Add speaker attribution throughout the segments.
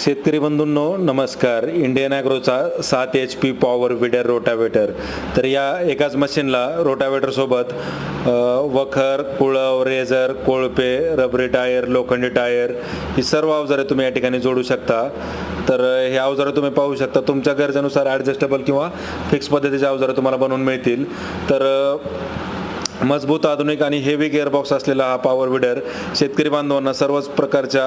Speaker 1: शेतकरी बंधूंनो नमस्कार. इंडियन ॲग्रोचा सात H P power weeder rotavator तर या एकाच मशीनला रोटावेटरसोबत वखर कुळव रेझर कोळपे रबरी टायर लोखंडी टायर ही सर्व अवजारे तुम्ही या ठिकाणी जोडू शकता. तर हे अवजारं तुम्ही पाहू शकता. तुमच्या गरजेनुसार ॲडजस्टेबल किंवा फिक्स पद्धतीचे अवजारं तुम्हाला बनवून मिळतील. तर मजबूत आधुनिक आणि हेवी गिअरबॉक्स असलेला हा पॉवर विडर शेतकरी बांधवांना सर्वच प्रकारच्या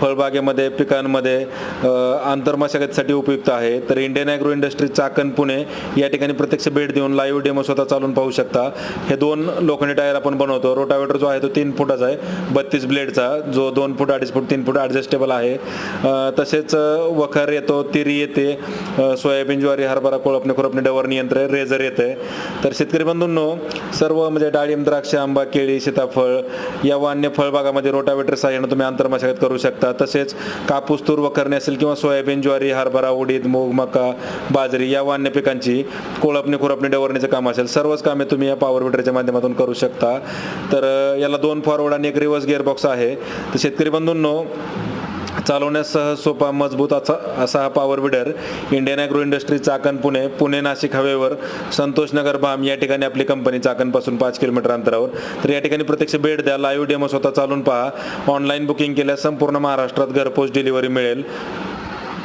Speaker 1: फळबागेमध्ये पिकांमध्ये अ, आंतरमशागतीसाठी उपयुक्त आहे. तर Indian agro industry Chakan Pune या ठिकाणी प्रत्यक्ष भेट देऊन लाईव्ह डेमो स्वतः चालून पाहू शकता. हे दोन लोखंडी टायर आपण बनवतो. रोटावेटर जो आहे तो तीन फुटाचा आहे. बत्तीस ब्लेडचा जो दोन फूट अडीच फूट तीन फूट ॲडजस्टेबल आहे. तसेच वखर येतो तिरी येते सोयाबीन ज्वारी हरभरा कोळपणे खुरपणे डवरणी यंत्र रेझर येते. तर शेतकरी बंधूंनो सर्व म्हणजे डाळिंब द्राक्ष आंबा केळी सीताफळ या व अन्य फळबागामध्ये रोटावेटर सहाय्यानं तुम्ही आंतरमशागत करू शकता. तसेच कापूस तूर वखरणी असेल किंवा सोयाबीन ज्वारी हरभरा उडीद मूग मका बाजरी या व अन्य पिकांची कोळपणी खुरपणी डवरणीचं काम असेल. सर्वच कामे तुम्ही या पॉवर विडरच्या माध्यमातून करू शकता. तर याला दोन फॉरवर्ड आणि एक रिव्हर्स गिअरबॉक्स आहे. तर शेतकरी बंधूंनो चालवण्यास सहज सोपा मजबूत असा असा हा power weeder Indian agro industry Chakan Pune Pune Nashik however. Santosh Nagar बाम या ठिकाणी आपली कंपनी चाकणपासून पाच किलोमीटर अंतरावर. तर या ठिकाणी प्रत्यक्ष भेट द्या. लाईव्ह डेमो स्वतः चालून पहा. ऑनलाईन बुकिंग केल्यास संपूर्ण महाराष्ट्रात घरपोच डिलिव्हरी मिळेल.